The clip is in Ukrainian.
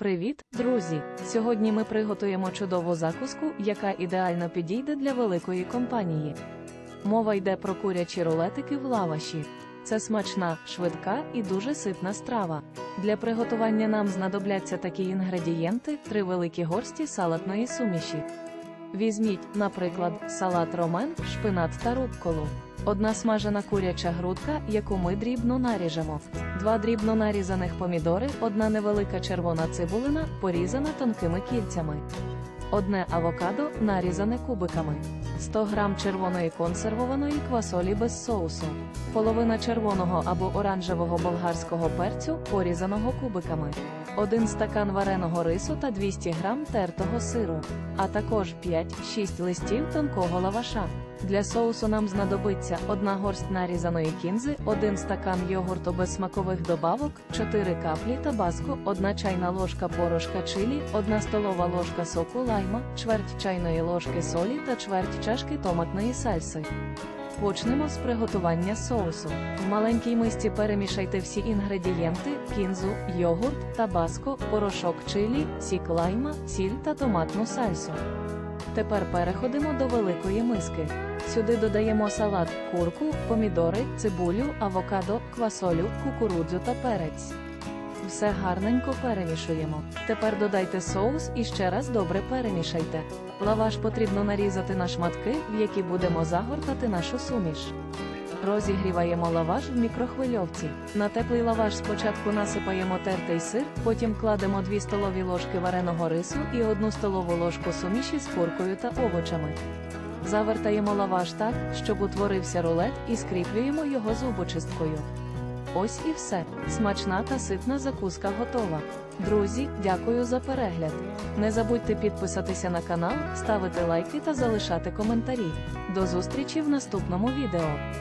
Привіт, друзі! Сьогодні ми приготуємо чудову закуску, яка ідеально підійде для великої компанії. Мова йде про курячі рулетики в лаваші. Це смачна, швидка і дуже ситна страва. Для приготування нам знадобляться такі інгредієнти: три великі горсті салатної суміші. Візьміть, наприклад, салат ромен, шпинат та рукколу. Одна смажена куряча грудка, яку ми дрібно наріжемо. Два дрібно нарізаних помідори, одна невелика червона цибулина, порізана тонкими кільцями. Одне авокадо, нарізане кубиками. 100 г червоної консервованої квасолі без соусу. Половина червоного або оранжевого болгарського перцю, порізаного кубиками. 1 стакан вареного рису та 200 г тертого сиру, а також 5-6 листів тонкого лаваша. Для соусу нам знадобиться 1 горсть нарізаної кінзи, 1 стакан йогурту без смакових добавок, 4 каплі табаско, 1 чайна ложка порошка чилі, 1 столова ложка соку лайма, чверть чайної ложки солі та чверть чашки томатної сальси. Почнемо з приготування соусу. В маленькій мисці перемішайте всі інгредієнти: кінзу, йогурт, табаско, порошок чилі, сік лайма, сіль та томатну сальсу. Тепер переходимо до великої миски. Сюди додаємо салат, курку, помідори, цибулю, авокадо, квасолю, кукурудзу та перець. Все гарненько перемішуємо. Тепер додайте соус і ще раз добре перемішайте. Лаваш потрібно нарізати на шматки, в які будемо загортати нашу суміш. Розігріваємо лаваш в мікрохвильовці. На теплий лаваш спочатку насипаємо тертий сир, потім кладемо 2 столові ложки вареного рису і 1 столову ложку суміші з куркою та овочами. Завертаємо лаваш так, щоб утворився рулет і скріплюємо його зубочисткою. Ось і все. Смачна та ситна закуска готова. Друзі, дякую за перегляд. Не забудьте підписатися на канал, ставити лайки та залишати коментарі. До зустрічі в наступному відео.